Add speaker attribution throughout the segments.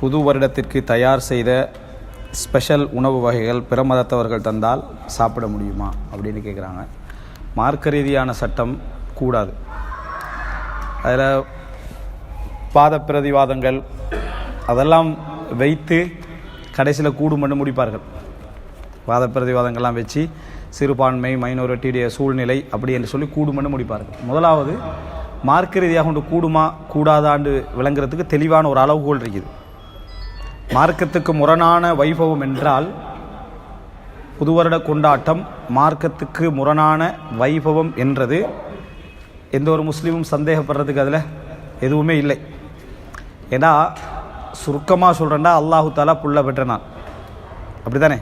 Speaker 1: புது வருடத்திற்கு தயார் செய்த ஸ்பெஷல் உணவு வகைகள் பிற மதத்தவர்கள் தந்தால் சாப்பிட முடியுமா அப்படின்னு கேட்குறாங்க மார்க்க ரீதியான சட்டம் கூடாது. அதில் பாத பிரதிவாதங்கள் அதெல்லாம் வைத்து கடைசியில் கூடுமென்று முடிப்பார்கள். வாத பிரதிவாதங்கள்லாம் வச்சு சிறுபான்மை மைனாரிட்டியுடைய சூழ்நிலை அப்படி என்று சொல்லி கூடுமென்று முடிப்பார்கள். முதலாவது மார்க்க ரீதியாக கொண்டு கூடுமா கூடாதாண்டு விளங்குறதுக்கு தெளிவான ஒரு அளவுகோல் இருக்குது. மார்க்கத்துக்கு முரணான வைபவம் என்றால் புது வருட கொண்டாட்டம் மார்க்கத்துக்கு முரணான வைபவம் என்றது. எந்த ஒரு முஸ்லீமும் சந்தேகப்படுறதுக்கு அதில் எதுவுமே இல்லை. ஏன்னா சுருக்கமாக சொல்கிறேன்டா அல்லாஹு தாலா புள்ள பெற்றனான் அப்படி தானே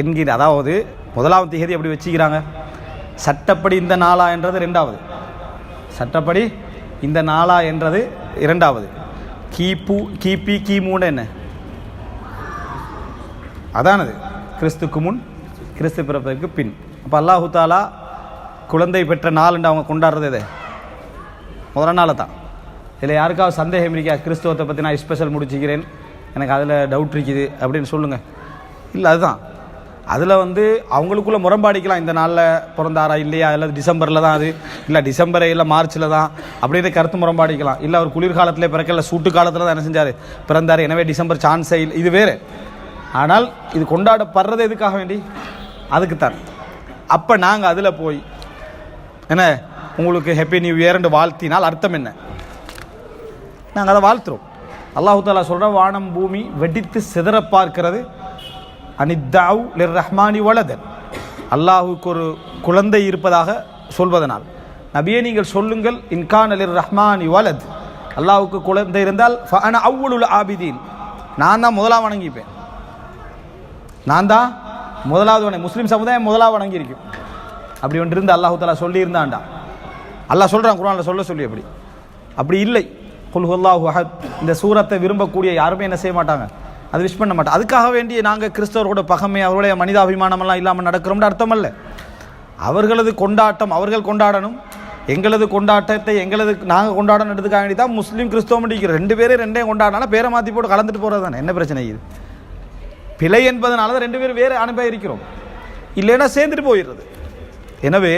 Speaker 1: என்கிற அதாவது முதலாம் தேதி எப்படி வச்சுக்கிறாங்க? சட்டப்படி இந்த நாளா என்றது ரெண்டாவது சட்டப்படி இந்த நாளா என்றது இரண்டாவது. கிபு கிபி கிமுன்னு என்ன? அதானது. கிறிஸ்துக்கு முன் கிறிஸ்து பிறப்பதற்கு பின். அப்போ அல்லாஹு தாலா குழந்தை பெற்ற நாள்னு அவங்க கொண்டாடுறது இது முதல் நாள் தான். இதில் யாருக்காவது சந்தேகம் இருக்கா? கிறிஸ்துவத்தை பற்றி நான் ஸ்பெஷல் முடிச்சுக்கிறேன். எனக்கு அதில் டவுட் இருக்குது அப்படின்னு சொல்லுங்கள் இல்லை அதுதான். அதில் வந்து அவங்களுக்குள்ள முரம்பாடிக்கலாம் இந்த நாளில் பிறந்தாரா இல்லையா? இல்லை டிசம்பரில் தான் அது. இல்லை டிசம்பரே இல்லை மார்ச்சில் தான். அப்படின்ற கருத்து முரம்பாடிக்கலாம் இல்லை அவர் குளிர்காலத்திலே பிறக்கல சூட்டு காலத்தில் தான் என்ன செஞ்சார்? பிறந்தார். எனவே டிசம்பர் சான்ஸே இல்லை. இது வேறு. ஆனால் இது கொண்டாடப்படுறது எதுக்காக வேண்டி? அதுக்குத்தான். அப்போ நாங்கள் அதில் போய் என்ன? உங்களுக்கு ஹெப்பி நியூ இயர்ன்னு வாழ்த்தினால் அர்த்தம் என்ன? நாங்கள் அதை வாழ்த்துறோம். அல்லாஹு தாலா சொல்கிற வானம் பூமி வெடித்து சிதற பார்க்கிறது அனித்தாவ் லிர் ரஹ்மானி வலதன். அல்லாஹுக்கு ஒரு குழந்தை இருப்பதாக சொல்வதனால். நபியே நீங்கள் சொல்லுங்கள் இன்கான் அலிர் ரஹ்மானி வலத். அல்லாஹுக்கு குழந்தை இருந்தால் ஃபஅன அவ்வளுல் ஆபிதீன். நான் தான் முதலாக வணங்கிப்பேன். நான் தான் முதலாவது வணங்கி முஸ்லீம் சமுதாயம் முதலாக வணங்கியிருக்கும் அப்படி ஒன்று இருந்து அல்லாஹு தாலா சொல்லியிருந்தான்டா. அல்லாஹ் சொல்கிறான் குரானில் சொல்ல சொல்லி அப்படி. அப்படி இல்லை. குல்ஹுல்லாஹு அஹத். இந்த சூரத்தை விரும்பக்கூடிய யாருமே என்ன செய்ய மாட்டாங்க? அது விஷ் பண்ண மாட்டோம். அதுக்காக வேண்டி நாங்கள் கிறிஸ்தவர்களோட பகமை அவருடைய மனிதாபிமானமெல்லாம் இல்லாமல் நடக்கிறோம்னு அர்த்தம் அல்ல அவர்களது கொண்டாட்டம் அவர்கள் கொண்டாடணும். எங்களது கொண்டாட்டத்தை எங்களது நாங்கள் கொண்டாடணுன்றதுக்காக வேண்டி தான் முஸ்லீம் கிறிஸ்தவம் இருக்கிற ரெண்டு பேரும் ரெண்டையும் கொண்டாடினாலும் பேரை மாற்றி போட்டு கலந்துட்டு போகிறது தானே? என்ன பிரச்சனை இது? பிழை என்பதனால தான் ரெண்டு பேரும் வேறு அனுப்ப இருக்கிறோம். இல்லைன்னா சேர்ந்துட்டு போயிடுறது. எனவே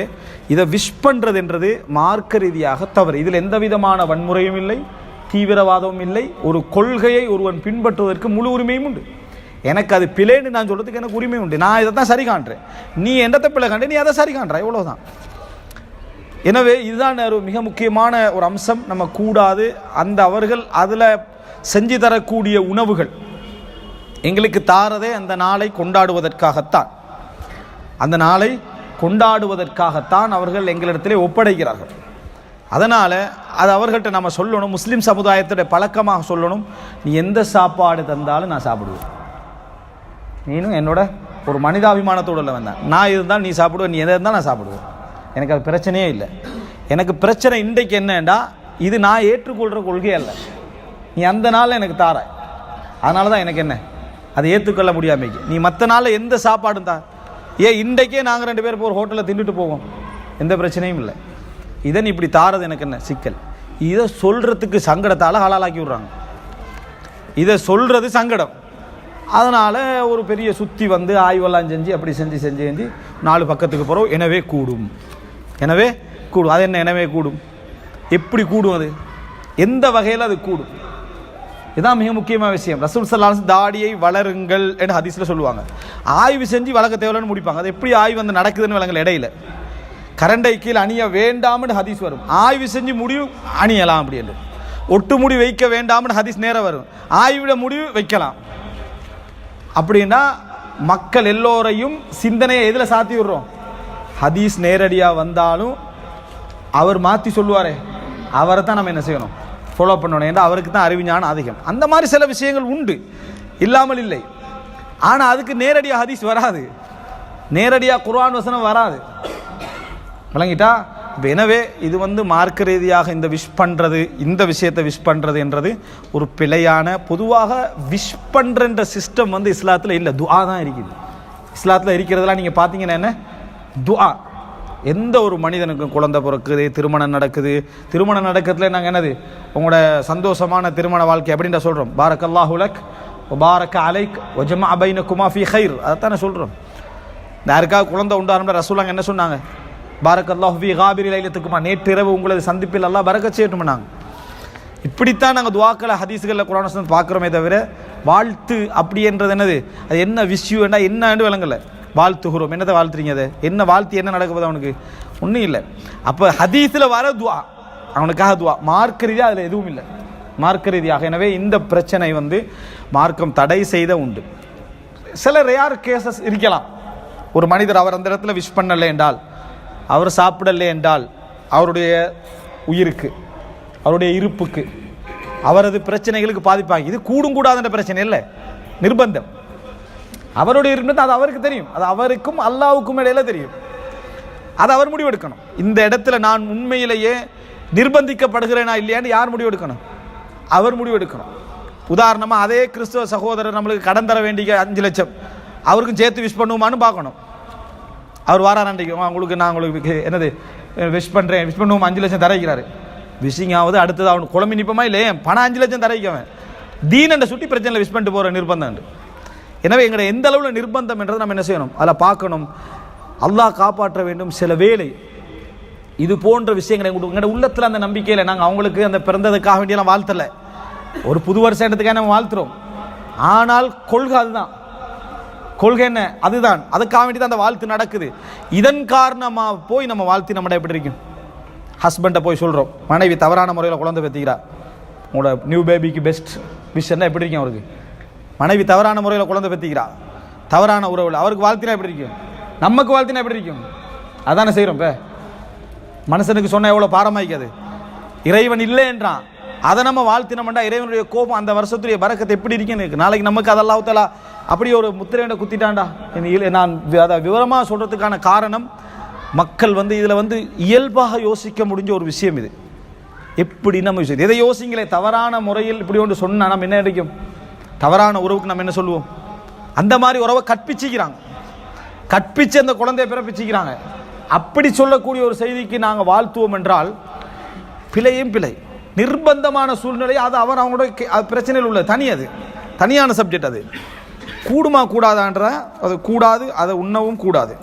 Speaker 1: இதை விஷ் பண்ணுறது என்றது மார்க்க ரீதியாக தவறு. இதில் எந்த விதமான வன்முறையும் இல்லை. தீவிரவாதமும் இல்லை ஒரு கொள்கையை ஒருவன் பின்பற்றுவதற்கு முழு உரிமையும் உண்டு. எனக்கு அது பிழைன்னு நான் சொல்கிறதுக்கு எனக்கு உரிமை உண்டு. நான் இதை தான் சரி காண்றேன். நீ என்னத்தை பிழை காண்ற? நீ அதை சரி காண்ற. இவ்வளோதான் எனவே இதுதான் ஒரு மிக முக்கியமான ஒரு அம்சம். நம்ம கூடாது. அந்த அவர்கள் அதில் செஞ்சு தரக்கூடிய உணவுகள் எங்களுக்கு தாரதே அந்த நாளை கொண்டாடுவதற்காகத்தான். அந்த நாளை கொண்டாடுவதற்காகத்தான் அவர்கள் எங்களிடத்திலே ஒப்படைக்கிறார்கள். அதனால் அது அவர்கள்ட்ட நம்ம சொல்லணும் முஸ்லீம் சமுதாயத்துடைய பழக்கமாக சொல்லணும். நீ எந்த சாப்பாடு தந்தாலும் நான் சாப்பிடுவேன். நீனும் என்னோட ஒரு மனிதாபிமானத்தோடு வந்தேன். நான் இருந்தால் நீ சாப்பிடுவேன் நீ எதை இருந்தால் நான் சாப்பிடுவேன். எனக்கு அது பிரச்சனையே இல்லை. எனக்கு பிரச்சனை இன்றைக்கு என்னண்டா இது நான் ஏற்றுக்கொள்கிற கொள்கையே அல்ல. நீ அந்த நாளில் எனக்கு தார அதனால தான் எனக்கு என்ன? அதை ஏற்றுக்கொள்ள முடியாமைக்கு நீ மற்ற நாளில் எந்த சாப்பாடும் தான் ஏன் இன்றைக்கே நாங்கள் ரெண்டு பேரும் ஒரு ஹோட்டலில் தின்னுட்டு போவோம். எந்த பிரச்சனையும் இல்லை. இதன் இப்படி தாரது எனக்கு என்ன? சிக்கல். இதை சொல்கிறதுக்கு சங்கடத்தால் ஹலாலாக்கி விட்றாங்க. இதை சொல்கிறது சங்கடம். அதனால் ஒரு பெரிய சுற்றி வந்து ஆய்வெல்லாம் செஞ்சு அப்படி செஞ்சு செஞ்சு செஞ்சு நாலு பக்கத்துக்கு போகிறோம் எனவே கூடும். எனவே கூடும். அது என்ன? எனவே கூடும். எப்படி கூடும் அது? எந்த வகையில் அது கூடும்? இதான் மிக முக்கியமான விஷயம். ரசூல் சல்லாஸ் தாடியை வளருங்கள் என்று ஹதீஸில் சொல்லுவாங்க. ஆய்வு செஞ்சு வளர்க்க தேவையில்லைன்னு முடிப்பாங்க. அது எப்படி ஆய்வு வந்து நடக்குதுன்னு விளங்கல இடையில. கரண்டை கீழே அணிய வேண்டாம்னு ஹதீஸ் வரும். ஆய்வு செஞ்சு முடிவு அணியலாம் அப்படின்னு ஒட்டு முடி வைக்க வேண்டாம்னு ஹதீஸ் நேரம் வரும். ஆய்விட முடிவு வைக்கலாம். அப்படின்னா மக்கள் எல்லோரையும் சிந்தனையை எதில் சாத்தி விடுறோம்? ஹதீஸ் நேரடியாக வந்தாலும் அவர் மாற்றி சொல்லுவாரே. அவரை தான் நம்ம என்ன செய்யணும்? ஃபாலோ பண்ணணும். ஏன்னா அவருக்கு தான் அறிவிஞானம் அதிகம். அந்த மாதிரி சில விஷயங்கள் உண்டு. இல்லாமல் இல்லை. ஆனால் அதுக்கு நேரடியாக ஹதீஸ் வராது. நேரடியாக குர்ஆன் வசனம் வராது. விளங்கிட்டா? இப்போ எனவே இது வந்து மார்க்க ரீதியாக இந்த விஷ் பண்ணுறது இந்த விஷயத்தை விஷ் பண்ணுறது என்றது ஒரு பிழையான பொதுவாக விஷ் பண்ணுறன்ற சிஸ்டம் வந்து இஸ்லாத்தில் இல்லை. துஆ தான் இருக்குது. இஸ்லாத்தில் இருக்கிறதெல்லாம் நீங்கள் பார்த்தீங்கன்னா என்ன? துஆ. எந்த ஒரு மனிதனுக்கும் குழந்தை பிறக்குது திருமணம் நடக்குது. திருமணம் நடக்கிறதுல நாங்கள் என்னது? உங்களோட சந்தோஷமான திருமண வாழ்க்கை அப்படின்ற சொல்கிறோம் பாரக் அல்லாஹுலக் பாரக் அலைக் ஒஜமா அபைன குமாஃபி ஹைர் அதைத்தானே சொல்கிறோம் யாருக்காவது குழந்தை உண்டாரம்ல ரசூலாங்க என்ன சொன்னாங்க? பாரக் அல்லாஹ் காபிரி லைலத்துக்குமா. நேற்றிரவு உங்களது சந்திப்பில் எல்லாம் பறக்க செய்யட்டுமாங்க இப்படித்தான் நாங்கள் துவாக்களை ஹதீஸுகளில் குரான் பார்க்குறோமே தவிர வாழ்த்து அப்படின்றது என்னது? அது என்ன விஷயம்னா என்னன்னு விளங்கலை. வாழ்த்துகிறோம். என்னத்தை வாழ்த்துறீங்க அதை? என்ன வாழ்த்து என்ன நடக்குது அவனுக்கு? ஒன்றும் இல்லை. அப்போ ஹதீஸில் வர துவா. அவனுக்காக துவா. மார்க்க ரீதியாக அதில் எதுவும் இல்லை. மார்க்க ரீதியாக. எனவே இந்த பிரச்சனை வந்து மார்க்கம் தடை செய்த உண்டு. சில ரேர் கேசஸ் இருக்கலாம். ஒரு மனிதர் அவர் அந்த இடத்துல விஷ் பண்ணலை என்றால் அவர் சாப்பிடலை என்றால் அவருடைய உயிருக்கு அவருடைய இருப்புக்கு அவரது பிரச்சனைகளுக்கு பாதிப்பாங்க இது கூடும் கூடாதுன்ற பிரச்சனை இல்லை. நிர்பந்தம். அவருடைய இருப்பு அது அவருக்கு தெரியும். அது அவருக்கும் அல்லாவுக்கும் இடையில தெரியும். அது அவர் முடிவெடுக்கணும். இந்த இடத்துல நான் உண்மையிலேயே நிர்பந்திக்கப்படுகிறேனா இல்லையான்னு யார் முடிவெடுக்கணும்? அவர் முடிவெடுக்கணும். உதாரணமாக அதே கிறிஸ்துவ சகோதரர் நம்மளுக்கு கடன் தர வேண்டிய அஞ்சு லட்சம் அவருக்கும் சேர்த்து விஷ் பண்ணுவோமான்னு பார்க்கணும். அவர் வாரார் அன்றைக்கு உங்களுக்கு நான் உங்களுக்கு என்னது விஷ் பண்ணுறேன் விஷ் பண்ணுவோம் அஞ்சு லட்சம் தரைக்கிறாரு விஷிங் ஆகுது அடுத்தது அவனுக்கு குழம்பு நிற்பமா இல்லை பணம் அஞ்சு லட்சம் தரைக்கவன் தீனண்ட சுட்டி பிரச்சனையில் விஷ் பண்ணிட்டு போகிற நிர்பந்தம் எனவே எங்களை எந்த அளவில் நிர்பந்தம் என்றதை நம்ம என்ன செய்யணும்? அதில் பார்க்கணும். அல்லாஹ் காப்பாற்ற வேண்டும் சில வேலை. இது போன்ற விஷயங்களை எங்களோட உள்ளத்தில் அந்த நம்பிக்கையில் நாங்கள் அவங்களுக்கு அந்த பிறந்ததுக்காக வேண்டியெல்லாம் வாழ்த்தலை. ஒரு புது வருஷத்துக்காக நம்ம வாழ்த்துறோம். ஆனால் கொள்கை அதுதான். கொள்கை என்ன? அதுதான். அதுக்காக வேண்டி தான் அந்த வாழ்த்து நடக்குது. இதன் காரணமாக போய் நம்ம வாழ்த்து நம்மட எப்படி இருக்கும் ஹஸ்பண்டை போய் சொல்கிறோம் மனைவி தவறான முறையில் குழந்தை பெற்றிக்கிறா. உங்களோட நியூ பேபிக்கு பெஸ்ட் விஷயம்னா எப்படி இருக்கும் அவருக்கு? மனைவி தவறான முறையில் குழந்தை பெற்றிக்கிறா. தவறான உறவில். அவருக்கு வாழ்த்தினா எப்படி இருக்கும் நமக்கு வாழ்த்தினா எப்படி இருக்கும் அதானே செய்கிறோம் இப்போ மனுஷனுக்கு சொன்னால் எவ்வளோ பாரமாய்க்காது. இறைவன் இல்லை என்றான் அதை நம்ம வாழ்த்தினோம்டா இறைவனுடைய கோபம் அந்த வருஷத்துடைய பறக்கத்தை எப்படி இருக்குன்னு நாளைக்கு நமக்கு அதெல்லாம் ஊத்தலா அப்படி ஒரு முத்திரையண்டை குத்திட்டான்டா. நான் அதை விவரமாக சொல்கிறதுக்கான காரணம் மக்கள் வந்து இதில் வந்து இயல்பாக யோசிக்க முடிஞ்ச ஒரு விஷயம் இது. எப்படி நம்ம விஷயம் எதை யோசிங்களே தவறான முறையில் இப்படி ஒன்று சொன்னால் நம்ம என்ன கிடைக்கும் தவறான உறவுக்கு நம்ம என்ன சொல்லுவோம்? அந்த மாதிரி உறவை கற்பிச்சிக்கிறாங்க. கற்பிச்சு அந்த குழந்தைய பிறப்பிச்சிக்கிறாங்க. அப்படி சொல்லக்கூடிய ஒரு செய்திக்கு நாங்கள் வாழ்த்துவோம் என்றால் பிழையும் பிழை. நிர்பந்தமான சூழ்நிலை அது அவர் அவங்களோட கே- பிரச்சனையில் உள்ள தனி அது. தனியான சப்ஜெக்ட் அது. கூடுமா கூடாதான்ற அது கூடாது அதை உண்ணவும் கூடாது.